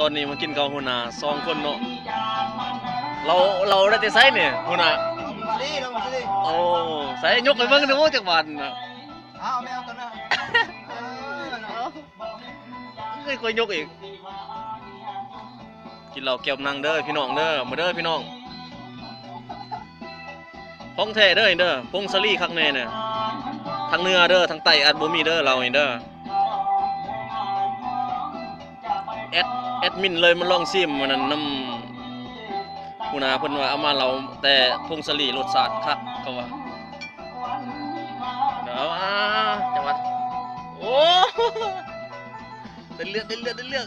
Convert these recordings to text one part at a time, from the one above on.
ตอนนี้มากินกับหัวหน้าสองคนเนาะเราเราได้แต่ไซเนี่ยหัวหน้ามาดิลงมาสิโอ้ใส่ยกไปเบิ่งดูจักวันน่ะเอาไม่เอาตัวน่ะเออเนาะเคยค่อยยกอีก กินเหล้าแก้วนังเด้อพี่น้องเด้อมาเด้อพี่น้องของแท้เด้อเด้อพงสลีคักแน่เนี่ยทางเหนือเด้อทางใต้อาจบ่มีเด้อเรานี่เด้อแอด แอดมินเลยมาลองซิมมันนั้นน้ำผู้นาเพิ่นว่าเอามาเราแต่พงสลีรสชาติคักก็ว่าเดี๋ยวอ่าจังหวัดโอ้ได้เลือดได้เลือดได้เลือด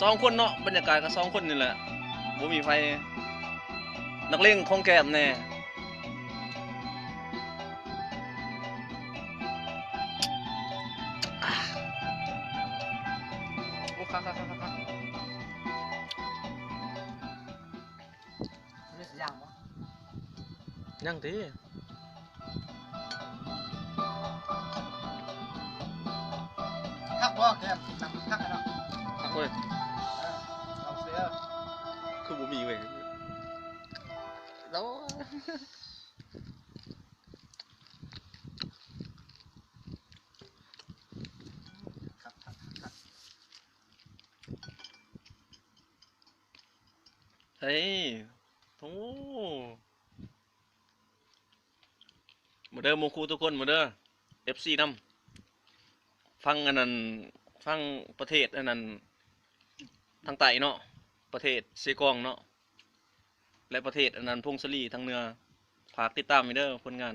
สองคนเนาะบรรยากาศก็สองคนนี่แหละบ่มีไฟ นักเลงของแกมแน่ โอ้ครับครับครับครับมีสัญญาณบ่ยังตีคักบ่แกมนำคักกันเนาะ พักเว้ย เออเอาเสือ คือบ่มีเว้ยแล้ว คักคักคัก เฮ้ยโอ้มาเด้อมูคูทุกคนมาเด้อ FC นำฟังอันนั้นฟังประเทศอันนั้นทางใต้เนาะประเทศเซกองเนาะและประเทศอันนั้นพงศลีทางเหนือฝากติดตามไว้เด้อผลงาน